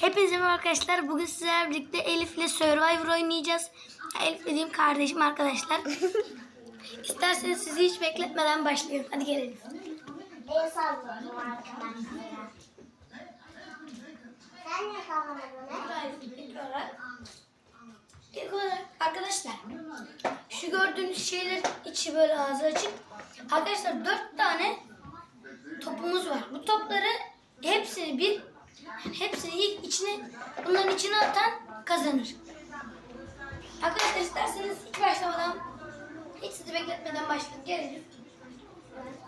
Hepinize merhaba arkadaşlar. Bugün sizlerle birlikte Elif ile Survivor oynayacağız. Elif dediğim kardeşim arkadaşlar. İsterseniz sizi hiç bekletmeden başlayalım. Hadi gelelim. El salladım arkadaşlar. Sen ne sallamadın İlk olarak, arkadaşlar şu gördüğünüz şeyler içi böyle ağzı açık. Arkadaşlar dört tane topumuz var. Bu topları hepsini bir hepsini içine bunların içine atan kazanır. Arkadaşlar isterseniz hiç başlamadan hiç sizi bekletmeden başlayalım. Gelelim.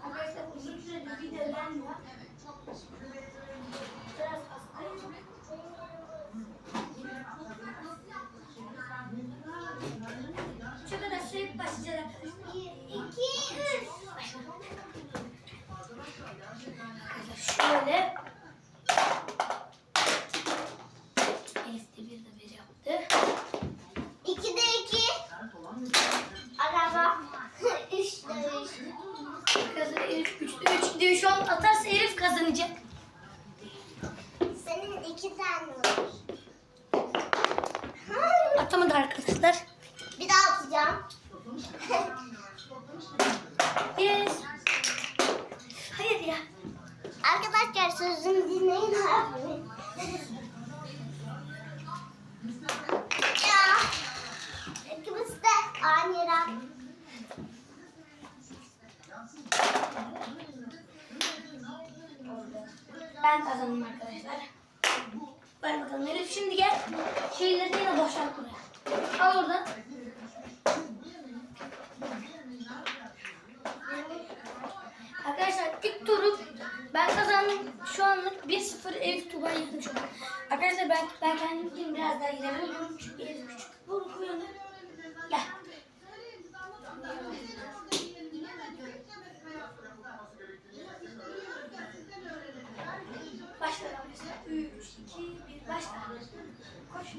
Arkadaşlar uzun süredir videolarım var. Biraz hastayım. Şu kadar sürüp başlayacağız arkadaşlar. 2, 3. Şöyle. Elif de bir de bir yaptı. 2 de 2. Araba. 3 de 3. Arkadaşlar Elif 3'te 3 gidiyor. Şu an atarsa Elif kazanacak. Senin 2 tane var. Atamadı arkadaşlar. Bir daha atacağım. Yes. Hayır ya. Arkadaşlar sözümü dinleyin abi. ya. İkimiz de aynı yere Ben kazandım arkadaşlar. Ver bakalım Elif şimdi gel. Şeyleri yine boşalt buraya. Al oradan. Arkadaşlar ilk turu ben kazandım. Şu anlık 1-0 Elif şu an. Arkadaşlar ben, ben kendim biraz daha gidebiliyorum. Çünkü Elif küçük. Vur koyalım. Gel. Başla arkadaşlar. 3, 2, 1 başla. Koş.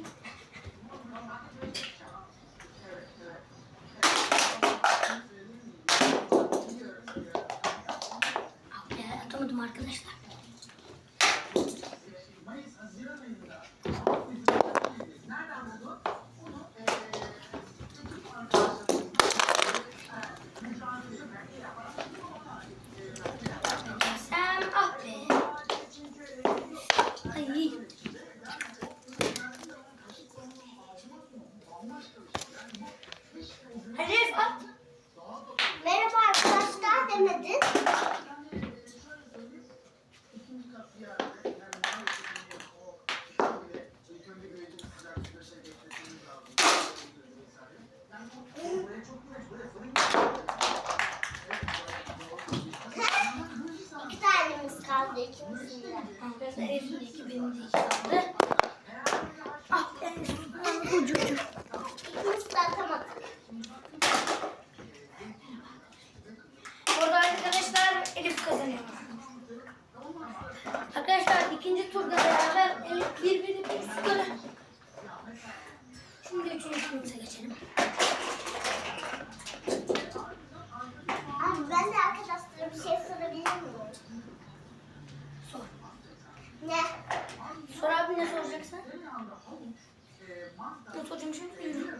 Ah be, atamadım arkadaşlar. Sen ah be. Ay. Hadi Elif, at. Merhaba arkadaşlar demedin. İki tanemiz kaldı ikimizin de. Ah be. Ucu ucu. İkimiz de atamadık. Orada arkadaşlar Elif kazanıyor. Arkadaşlar ikinci turda beraber Elif bir bir bir skora. Şimdi üçüncü turumuza geçelim. Abi ben de arkadaşlara bir şey sorabilir miyim? Sor. Ne? Sor abi ne soracaksın? Ne soracağım şimdi? Yürü.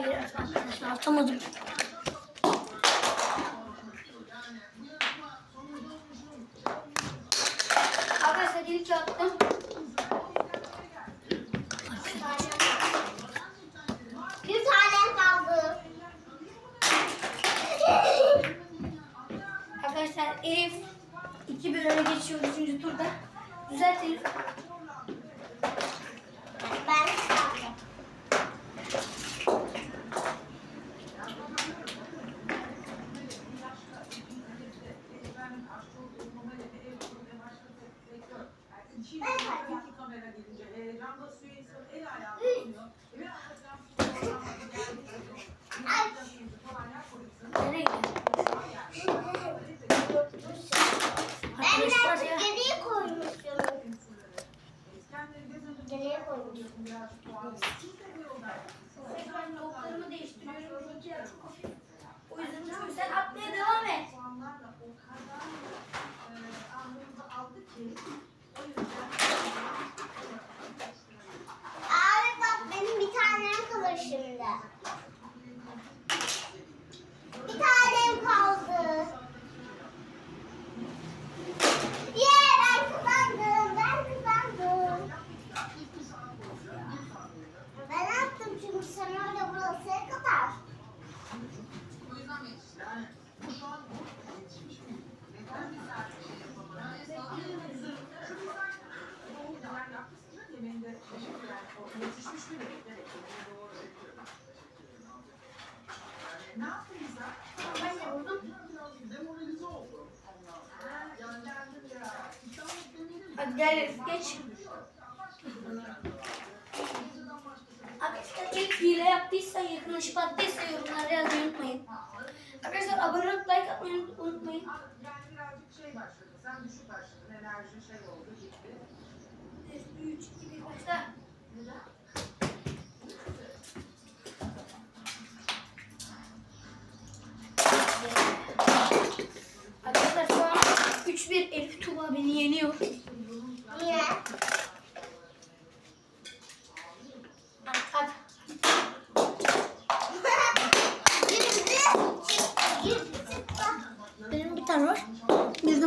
Hayır atamadım. Arkadaşlar ilk attım. Bir tane kaldı. Arkadaşlar Elif 2 bir öne geçiyor 3. turda. Düzelt Elif. Ben kaldım. gelince heyecan basıyor insanın el ayağı dolanıyor. E bir anlatacağım size oradan bana geldi. İnanacağım falan yapmadıksınız. Nereye gidiyor? Ben Arkadaşlar birazcık ya. geriye koymuşum. Kendileri göz önünde Geriye koymuşum. biraz puan. Kimse de yolda. Ben toplarımı değiştiriyorum. Benimkiler çok hafif. O yüzden uçuyor. Sen atmaya devam et. Puanlarla o kadar e, anlamımızı aldı ki o yüzden Abi bak benim bir tanem kalır şimdi. Bir tanem kaldı. Yeah ben kazandım. Ben kazandım. Ben attım çünkü sen öyle burasıya kadar. yemeğinde şaşırtıran, o yetişmiş bile. Evet, doğru. Ne yaptın Rıza? Ben de vurdum. Hadi gel geç. Arkadaşlar ilk hile yaptıysa yakınlaşıp attıysa yorumlara yazmayı unutmayın. Arkadaşlar abone olup like atmayı unutmayın. Yani birazcık başladı. Sen düşük başladın. Enerji oldu, gitti. 3, 2, 1 başla. Neden? Arkadaşlar şu an 3-1 Elif Tuba beni yeniyor. Niye? Girdi çıktı. Benim bir tane var. Bir de.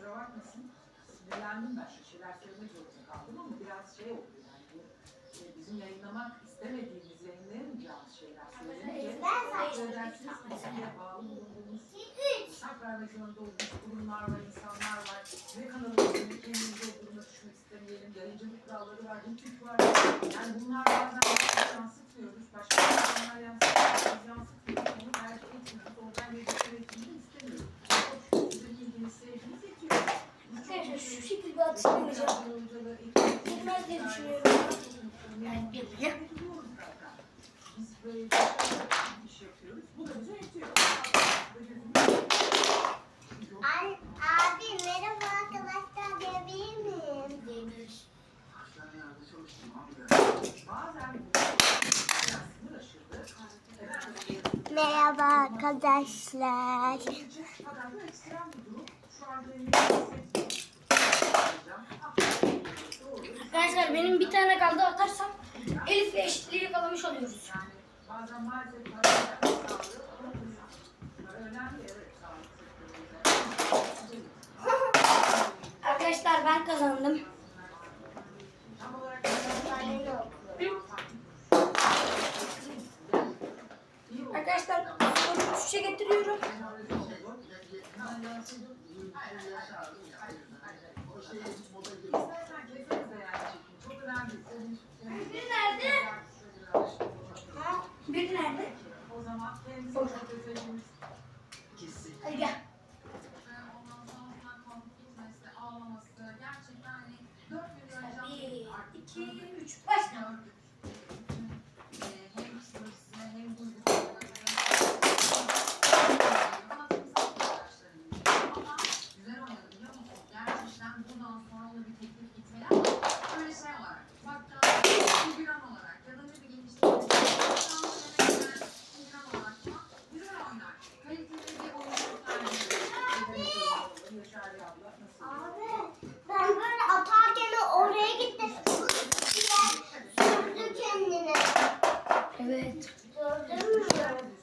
kusura bakmasın. Sinirlendim ben şu şeyler söylemek zorunda kaldım ama biraz şey oldu yani bizim yayınlamak istemediğimiz yayınlayamayacağımız şeyler söylenince Ben kimseye bağlı bulunduğumuz hak vermek zorunda olduğumuz kurumlar var, insanlar var. Ne kanalımızın kendimize o duruma düşmek istemeyelim. Yayıncılık kuralları var, hukuk var. Yani bunlar bazen yansıtmıyoruz. Başka insanlar yansıtmıyoruz. Yansıtmıyoruz. Onu tercih etmiyoruz. Oradan üretimini istemiyoruz. Çok sizin ilginiz, sevginiz yetiyor. Arkadaşlar şu şekilde atıştırmayacağım. Girmez diye düşünüyorum. Yani girmiyor. Biz böyle bir şey yapıyoruz. Bu da bize yetiyor. An abi merhaba arkadaşlar diyebilir miyim? Diyebilir. Bazen bu biraz sınır aşırı. Efendim, Merhaba arkadaşlar. kadar da ekstrem bir durum. Şu anda elimde hissetmiyorum. Arkadaşlar benim bir tane kaldı atarsam Elif'le eşitliği yakalamış oluyoruz. Arkadaşlar ben kazandım. 看。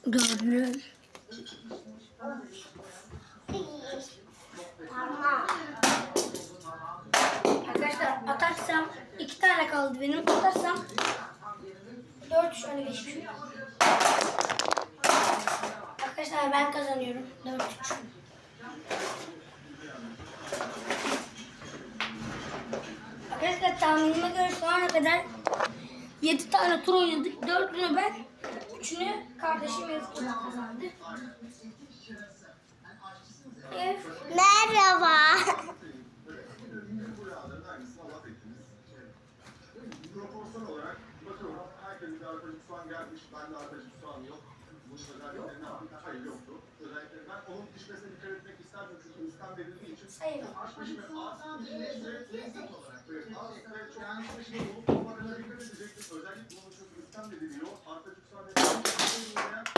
Gördüm. Tamam. Arkadaşlar atarsam iki tane kaldı benim. Atarsam dört öne geçiyor. Arkadaşlar ben kazanıyorum. Dört üç. Arkadaşlar tahminime göre şu ana kadar 7 tane tur oynadık. 4'ünü ben, 3'ünü kardeşim Turan kazandı. Merhaba. Proporsiyonel olarak bakıyorum herkesin bir arpacık soğan gelmiş, ben de arpacık soğan yok. Bunun özelliklerine hayır yoktu. Özellikle ben onun pişmesine dikkat etmek isterdim çünkü ıskan verildiği için sayın. Aşmış ve bir lezzet olarak az ve çok şey olup olmadığına dikkat edecektir. Özellikle bunun çünkü ıskan veriliyor. Arpacık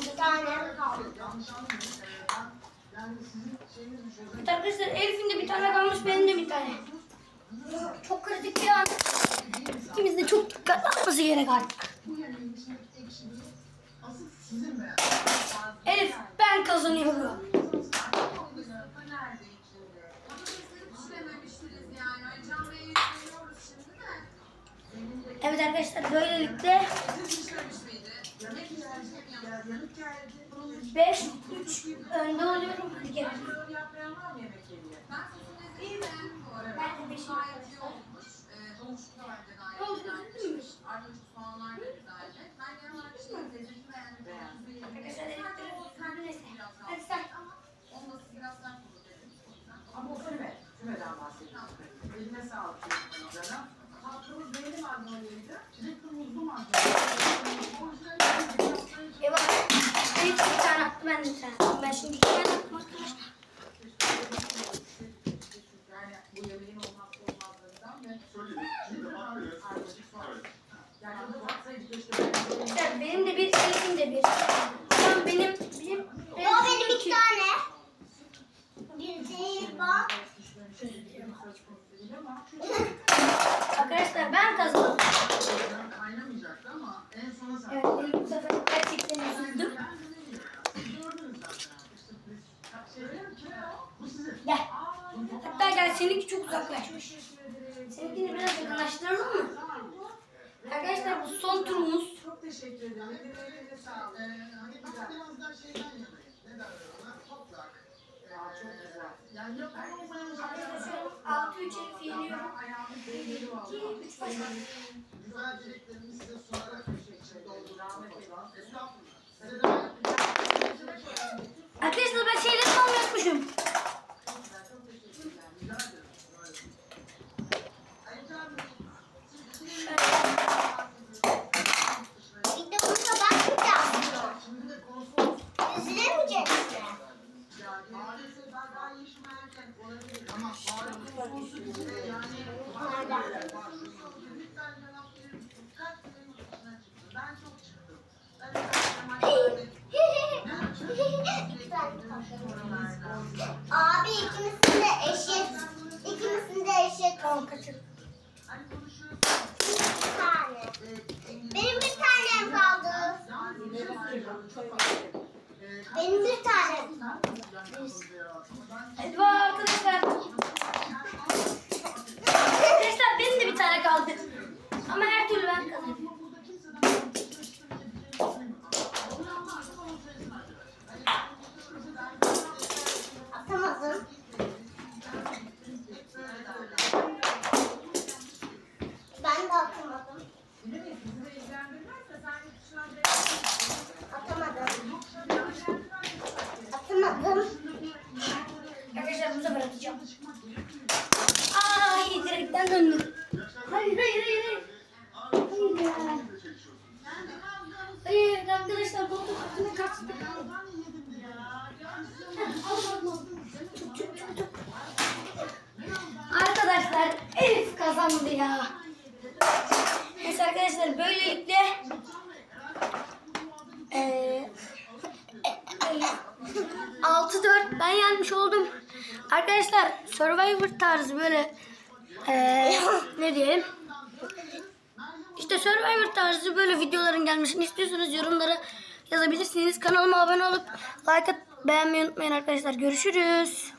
Bir tane arkadaşlar Elif'in de bir tane kalmış benim de bir tane. Çok kritik bir an. İkimiz de çok dikkatli olması gerek artık. Elif ben kazanıyorum. Evet arkadaşlar böylelikle 5-3 önde oluyorum. Hadi gel. Ben de beşim arkadaşlar. Ne oldu? Üzüldün mü? Arkadaşlar Elif de neyse. Hadi sen. Ama o füme, fümeden bahsediyorum. Eline sağlık. Tatlımız neyli magnoliydi? Çilekli muzlu magnoliydi. Eyvah. Elif bir tane attı ben bir tane attım. Ben şimdi iki tane attım arkadaşlar. Yani bu yemeğin olmazsa olmazlarından ve ben Arkadaşlar benim de bir, Elif'in de bir. Tamam benim, benim, O benim iki tane. Bir değil bak. Arkadaşlar ben kazandım. Kaynamayacaktı ama en sona sen Evet Elif bu sefer gerçekten üzüldüm. gördünüz zaten. İşte biz Şeylerim kime o? bu sizin. Gel. Hatta gel seninki çok uzaklaşmış. Seninkini yakınlaştıralım mı? Arkadaşlar bu son turumuz. Çok teşekkür ederim. Sağlık. Ee, hani ben biraz daha şeyden yanayım. Ne derler ona? Toprak. Ee, çok güzel. Yani olmayan Arkadaşlar şeyler. şu an 6 3 Elif yeniyorum. Ayağımı 1 değdiri 2 3 başladı. Güzel dileklerimi size sunarak teşekkür ederim. Estağfurullah. Size de Arkadaşlar ben şeyleri almayı unutmuşum. rica ederim. Bir de bunu bakmayacağız. Şimdi de konuşmamız Üzülemeyecek mi? maalesef ben daha yaşım erken olabilir ama harika konusu gibi yani Nereden? lütfen cevap verir misiniz? Kaç senenin dışına çıktım? Ben çok çıktım. Ben Benim bir tane. Hadi bak arkadaşlar. Arkadaşlar benim de bir tane kaldı. Ama her türlü ben kazanıyorum. Atamadım. Ben de atamadım. Bilemeyiz bizi de ilgilendirmezse sen yurt dışına direkt Atamadım. Atamadım. Arkadaşlar bu sefer atacağım. Ay direkten döndüm. Hayır hayır hayır. hayır. Hayır ya. Hayır arkadaşlar koltuk altına kaçtı. Çık, çık, çık, çık. Arkadaşlar Kazandı ya. Neyse arkadaşlar böylelikle eee 6-4 ben yenmiş oldum. Arkadaşlar Survivor tarzı böyle eee ne diyelim işte Survivor tarzı böyle videoların gelmesini istiyorsanız yorumlara yazabilirsiniz. Kanalıma abone olup like at beğenmeyi unutmayın arkadaşlar. Görüşürüz.